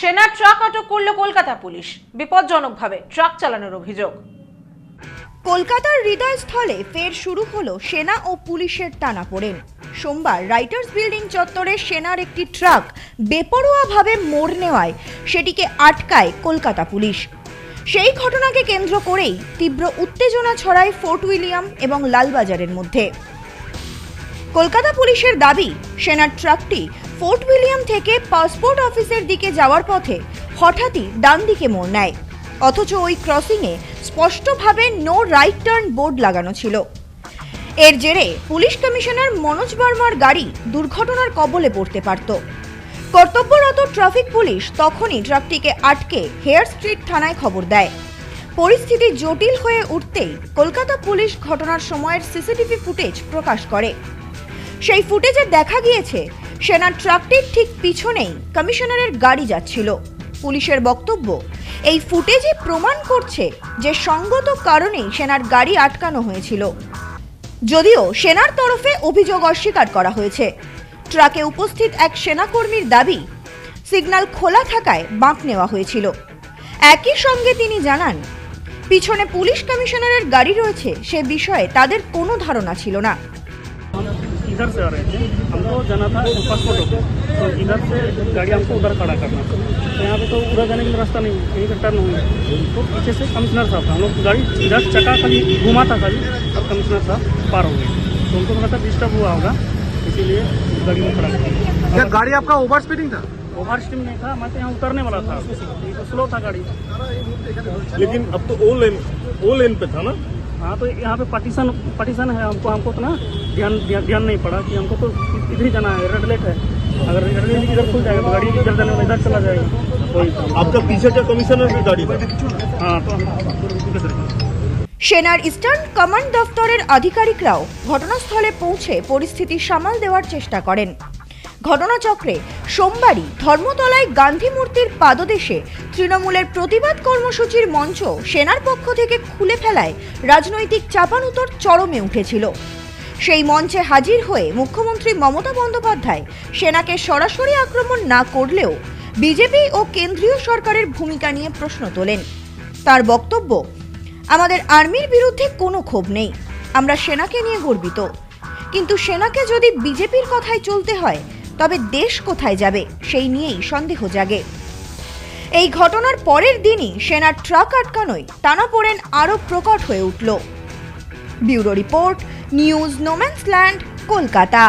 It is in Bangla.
সেনা ট্রাক আটক করল কলকাতা পুলিশ। বিপজ্জনকভাবে ট্রাক চালানোর অভিযোগ। কলকাতার হৃদয়স্থলে ফের শুরু হলো সেনা ও পুলিশের টানাপোড়েন। সোমবার রাইটার্স বিল্ডিং চত্বরে সেনার একটি ট্রাক বেপরোয়াভাবে মোড় নেওয়ায় সেটিকে আটকায় কলকাতা পুলিশ। সেই ঘটনাকে কেন্দ্র করেই তীব্র উত্তেজনা ছড়ায় ফোর্ট উইলিয়াম এবং লালবাজারের মধ্যে। কলকাতা পুলিশের দাবি, সেনার ট্রাকটি ফোর্ট উইলিয়াম থেকে পাসপোর্ট অফিসের দিকে যাওয়ার পথে হঠাৎই ডান দিকে মোড় নেয়। অথচ ওই ক্রসিংয়ে স্পষ্টভাবে নো রাইট টার্ন বোর্ড লাগানো ছিল। এর জেরে পুলিশ কমিশনার মনোজ বর্মার গাড়ি দুর্ঘটনার কবলে পড়তে পারত। কর্তব্যরত ট্রাফিক পুলিশ তখনই ট্রাকটিকে আটকে হেয়ার স্ট্রিট থানায় খবর দেয়। পরিস্থিতি জটিল হয়ে উঠতেই কলকাতা পুলিশ ঘটনার সময়ের সিসিটিভি ফুটেজ প্রকাশ করে। সেই ফুটেজে দেখা গিয়েছে সেনার ট্রাকটির ঠিক পিছনেই কমিশনারের গাড়ি যাচ্ছিল। পুলিশের বক্তব্য, এই ফুটেজই প্রমাণ করছে যে সঙ্গত কারণেই সেনার গাড়ি আটকানো হয়েছিল। যদিও সেনার তরফে অভিযোগ অস্বীকার করা হয়েছে। ট্রাকে উপস্থিত এক সেনাকর্মীর দাবি, সিগন্যাল খোলা থাকায় বাঁক নেওয়া হয়েছিল। একই সঙ্গে তিনি জানান, পিছনে পুলিশ কমিশনারের গাড়ি রয়েছে, সে বিষয়ে তাদের কোনো ধারণা ছিল না। इधर से आ रहे थे हमको जाना था पासपोर्ट ऑफ़िस तो इधर से गाड़ी हमको उधर खड़ा करना था। तो यहाँ पे तो उधर जाने के लिए रास्ता नहीं कहीं का टर्न हुई तो पीछे से कमिश्नर साहब था हम लोग गाड़ी इधर चक्का खाली घुमा था खाली और कमिश्नर साहब पार हो गए। तो उनको लगा था डिस्टर्ब हुआ होगा इसीलिए गाड़ी में खड़ा क्या। किया गाड़ी आपका ओवर स्पीडिंग था? ओवर स्टीम नहीं था मैं तो यहाँ उतरने वाला था। तो स्लो था गाड़ी। लेकिन अब तो ओ लेन ओ लेन पे था ना? हाँ तो यहाँ पे पार्टीशन पार्टीशन है हमको हमको तो ना ध्यान ध्यान ध्यान नहीं पड़ा कि हमको तो इधर ही जाना है रेड लाइट है अगर रेड लाइट इधर खुल जाएगा तो गाड़ी इधर जाने वाला इधर चला जाएगा वही था। आपका पीछे का कमिश्नर की गाड़ी था हाँ तो हम- সেনার ইস্টার্ন কমান্ড দফতরের আধিকারিকরাও ঘটনাস্থলে পৌঁছে পরিস্থিতি সামাল দেওয়ার চেষ্টা করেন ঘটনাচক্রে সোমবারই ধর্মতলায় গান্ধী মূর্তির পাদদেশে তৃণমূলের প্রতিবাদ কর্মসূচির মঞ্চ সেনার পক্ষ থেকে খুলে ফেলায় রাজনৈতিক চাপানুতর চরমে উঠেছিল। সেই মঞ্চে হাজির হয়ে মুখ্যমন্ত্রী মমতা বন্দ্যোপাধ্যায় সেনাকে সরাসরি আক্রমণ না করলেও বিজেপি ও কেন্দ্রীয় সরকারের ভূমিকা নিয়ে প্রশ্ন তোলেন। তার বক্তব্য, আমাদের আর্মির বিরুদ্ধে কোনো ক্ষোভ নেই, আমরা সেনাকে নিয়ে গর্বিত। কিন্তু সেনাকে যদি বিজেপির কথায় চলতে হয় তবে দেশ কোথায় যাবে সেই নিয়েই সন্দেহ জাগে। এই ঘটনার পরের দিনই সেনার ট্রাক আটকানোয় টানাপোড়েন আরও প্রকট হয়ে উঠল। Bureau report, news no man's land, Kolkata.